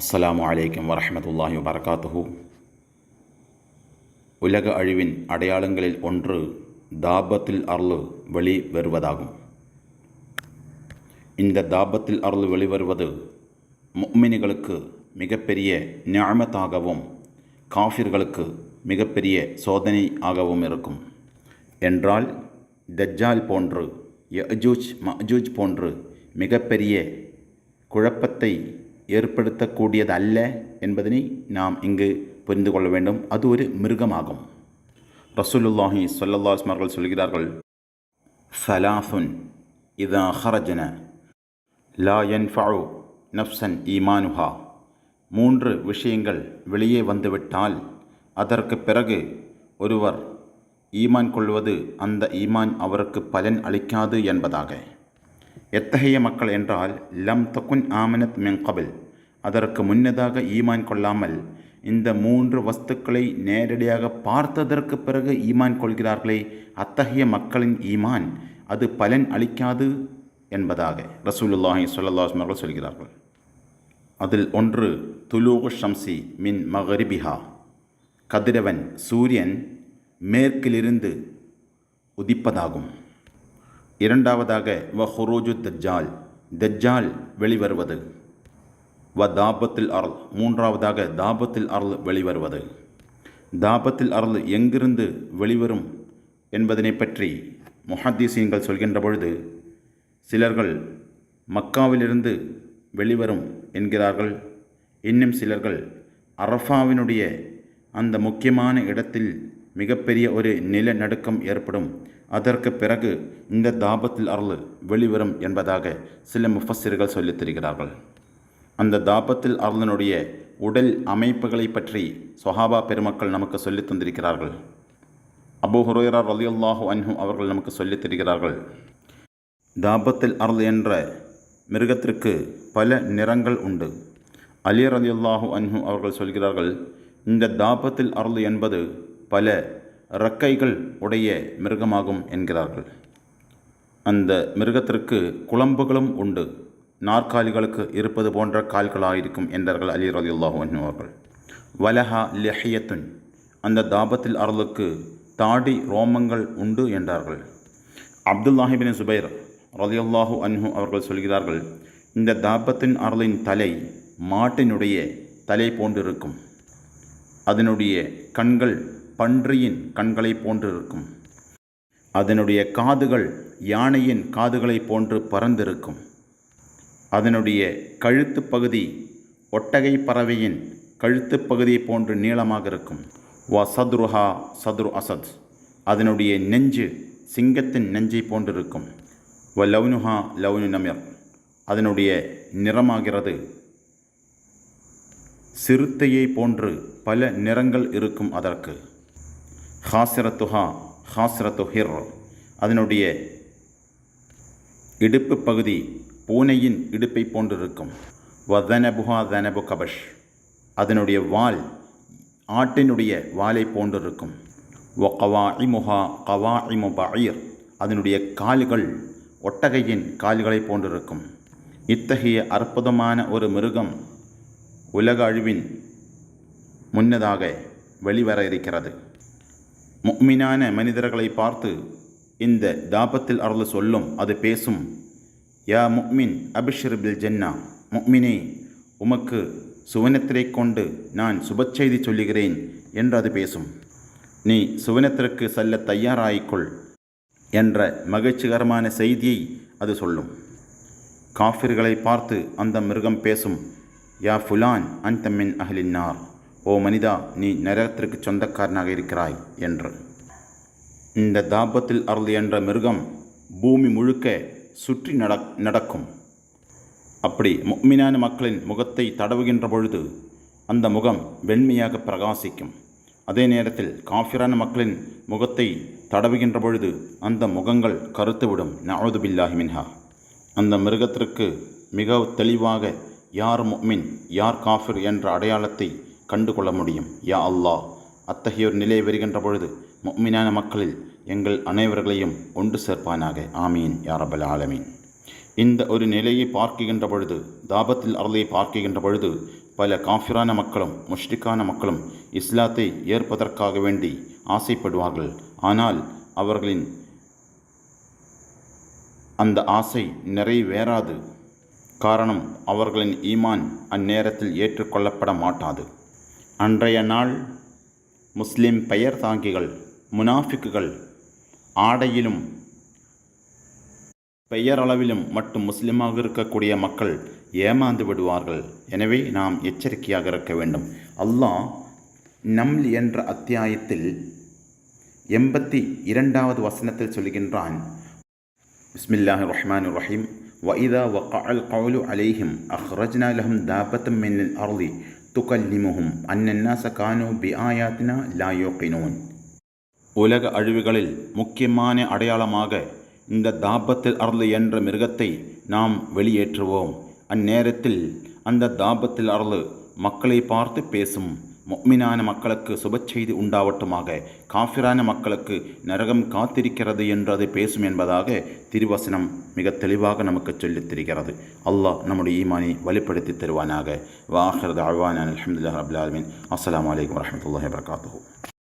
அஸ்ஸலாமு அலைக்கும் வரமத்துல்லாஹி வரகாத்துஹூ உலக அழிவின் அடையாளங்களில் ஒன்று தாபத்தில் அருள் வெளி வருவதாகும். இந்த தாபத்தில் அருள் வெளிவருவது முக்மினிகளுக்கு மிகப்பெரிய ஞாமத்தாகவும் காஃபிர்களுக்கு மிகப்பெரிய சோதனை ஆகவும் இருக்கும். என்றால் தஜ்ஜால் போன்று யஜூஜ் மஜூஜ் போன்று மிகப்பெரிய குழப்பத்தை ஏற்படுத்தக்கூடியதல்ல என்பதனை நாம் இங்கு புரிந்து கொள்ள வேண்டும். அது ஒரு மிருகமாகும். ரசூலுல்லாஹி ஸல்லல்லாஹு அவர்கள் சொல்கிறார்கள் சலாசுன் இதா ஹரஜன லா யன்ஃபஉ நப்சன் ஈமானுஹா. மூன்று விஷயங்கள் வெளியே வந்துவிட்டால் அதற்கு பிறகு ஒருவர் ஈமான் கொள்வது அந்த ஈமான் அவருக்கு பலன் அளிக்காது என்பதாக. எத்தகைய மக்கள் என்றால் லம் தகுன் ஆமனத் மின் கபில். அதற்கு முன்னதாக ஈமான் கொள்ளாமல் இந்த மூன்று வஸ்துக்களை நேரடியாக பார்த்ததற்கு பிறகு ஈமான் கொள்கிறார்களே அத்தகைய மக்களின் ஈமான் அது பலன் அளிக்காது என்பதாக ரசூலுல்லாஹி சொல்லல்லாஸ்மர்கள் அவர்கள் சொல்கிறார்கள். அதில் ஒன்று துலூகு ஷம்சி மின் மகரிபிஹா. கதிரவன் சூரியன் மேற்கிலிருந்து உதிப்பதாகும். இரண்டாவதாக வ தஜ்ஜால். தஜ்ஜால் வெளிவருவது. வ தாபத்தில் அருள். மூன்றாவதாக தாபத்தில் அருள் வெளிவருவது. தாபத்தில் அருள் எங்கிருந்து வெளிவரும் என்பதனை பற்றி முஹத்தீசீன்கள் சொல்கின்ற பொழுது சிலர்கள் மக்காவிலிருந்து வெளிவரும் என்கிறார்கள். இன்னும் சிலர்கள் அரஃபாவினுடைய அந்த முக்கியமான இடத்தில் மிகப்பெரிய ஒரு நிலநடுக்கம் ஏற்படும். அதற்கு பிறகு இந்த தாபத்தில் அருள் வெளிவரும் என்பதாக சில முஃபஸிர்கள் சொல்லித் தருகிறார்கள். அந்த தாபத்தில் அருளனுடைய உடல் அமைப்புகளை பற்றி சொஹாபா பெருமக்கள் நமக்கு சொல்லித் தந்திருக்கிறார்கள். அபு ஹுரேரா ரலியுல்லாஹு அன்ஹு அவர்கள் நமக்கு சொல்லித் தருகிறார்கள் தாபத்தில் அருள் என்ற மிருகத்திற்கு பல நிறங்கள் உண்டு. அலி ரலியுல்லாஹு அன்ஹு அவர்கள் சொல்கிறார்கள் இந்த தாபத்தில் அருள் என்பது பல இறக்கைகள் உடைய மிருகமாகும் என்கிறார்கள். அந்த மிருகத்திற்கு குழம்புகளும் உண்டு. நாற்காலிகளுக்கு இருப்பது போன்ற கால்களாயிருக்கும் என்றார்கள் அலி ரலியுல்லாஹு அவர்கள். வலஹா லெஹியத்துன் அந்த தாபத்தில் அருளுக்கு தாடி ரோமங்கள் உண்டு என்றார்கள். அப்துல்லாஹிபின் சுபைர் ரதியுல்லாஹு அன்ஹு அவர்கள் சொல்கிறார்கள் இந்த தாபத்தின் அருளின் தலை மாட்டினுடைய தலை போன்றிருக்கும். அதனுடைய கண்கள் பன்றியின் கண்களை போன்றிருக்கும். அதனுடைய காதுகள் யானையின் காதுகளை போன்று பறந்திருக்கும் அதனுடைய கழுத்து பகுதி ஒட்டகை பறவையின் கழுத்து பகுதியை போன்று நீளமாக இருக்கும். வ சத்ருஹா சத்ரு அசத். அதனுடைய நெஞ்சு சிங்கத்தின் நெஞ்சை போன்றிருக்கும். வ லவ்னுஹா லவ்னு நமிர். அதனுடைய நிறமாகிறது சிறுத்தையை போன்று பல நிறங்கள் இருக்கும் அதற்கு. ஹாசிரத்துஹா ஹாசிரத்து ஹிர் அதனுடைய இடுப்பு பகுதி பூனையின் இடுப்பை போன்றிருக்கும். வதனபுஹா தனபு கபஷ். அதனுடைய வால் ஆட்டினுடைய வாலை போன்றிருக்கும். வ கவா இமுஹா கவா இமு பயிர் அதனுடைய கால்கள் ஒட்டகையின் கால்களை போன்றிருக்கும். இத்தகைய அற்புதமான ஒரு மிருகம் உலக அழிவின் முன்னதாக வெளிவர இருக்கிறது. முக்மினான மனிதர்களை பார்த்து இந்த தாபத்தில் அருள் சொல்லும் அது பேசும் யா முக்மின் அபிஷர் ஜென்னா. முக்மினே உமக்கு சுவனத்திரை கொண்டு நான் சுபச்செய்தி சொல்லுகிறேன் என்று அது பேசும். நீ சுவனத்திற்கு செல்ல தயாராயிக்கொள் என்ற மகிழ்ச்சிகரமான செய்தியை அது சொல்லும். காஃபிர்களை பார்த்து அந்த மிருகம் பேசும். யா ஃபுலான் அன் தம்மின் அஹ்லின்னார் ஓ மனிதா நீ நரகத்திற்கு சொந்தக்காரனாக இருக்கிறாய் என்று. இந்த தாபத்தில் அருள் என்ற மிருகம் பூமி முழுக்க சுற்றி நட நடக்கும். அப்படி முக்மினான மக்களின் முகத்தை தடவுகின்ற பொழுது அந்த முகம் வெண்மையாக பிரகாசிக்கும். அதே நேரத்தில் காஃபிரான மக்களின் முகத்தை தடவுகின்ற பொழுது அந்த முகங்கள் கருத்துவிடும். நவது பில்லாஹி மின்ஹா. அந்த மிருகத்திற்கு மிக தெளிவாக யார் முக்மின் யார் காஃபிர் என்ற அடையாளத்தை கண்டு கொள்ள முடியும். யா அல்லாஹ். அத்தகையோர் நிலை வருகின்ற பொழுது முக்மினான மக்களில் எங்கள் அனைவர்களையும் ஒன்று சேர்ப்பானாக. ஆமீன். யாரபல் ஆலமீன். இந்த ஒரு நிலையை பார்க்கின்ற பொழுது தாபத்தில் அருளை பார்க்கின்ற பொழுது பல காஃபிரான மக்களும் முஷ்ரிக்கான மக்களும் இஸ்லாத்தை ஏற்பதற்காக வேண்டி ஆசைப்படுவார்கள். ஆனால் அவர்களின் அந்த ஆசை நிறைவேறாது. காரணம் அவர்களின் ஈமான் அந்நேரத்தில் ஏற்றுக்கொள்ளப்பட மாட்டாது. அன்றைய நாள் முஸ்லிம் பெயர் தாங்கிகள் முனாஃபிக்குகள் ஆடையிலும் பெயரளவிலும் மட்டும் முஸ்லிமாக இருக்கக்கூடிய மக்கள் ஏமாந்து விடுவார்கள் எனவே நாம் எச்சரிக்கையாக இருக்க வேண்டும் அல்லாஹ் நம்ல் என்ற அத்தியாயத்தில் எண்பத்தி இரண்டாவது வசனத்தில் சொல்கின்றான் பிஸ்மில்லாஹி ரஹ்மான் ரஹீம் وإذا وقع القول عليهم أخرجنا لهم دابة من الأرض تكلمهم أن الناس كانوا بآياتنا لا يوقنون உலக அழிவுகளில் முக்கியமான அடையாளமாக இந்த தாபத்தில் அருள் என்ற மிருகத்தை நாம் வெளியேற்றுவோம். அந்நேரத்தில் அந்த தாபத்தில் அருள் மக்களை பார்த்து பேசும் மொமினான மக்களுக்கு சுபச்செய்தி உண்டாவட்டுமாக காஃபிரான மக்களுக்கு நரகம் காத்திருக்கிறது என்று அது பேசும் என்பதாக திருவசனம் மிக தெளிவாக நமக்கு சொல்லித்திருக்கிறது அல்லாஹ் நம்முடைய ஈமானை வலுப்படுத்தி தருவானாக. வாஹரது அழ்வான் அலமதுல்லா அபுல்லாலமின் அஸ்லாம் வலைக்கம் வரமத்துல வரகாத்து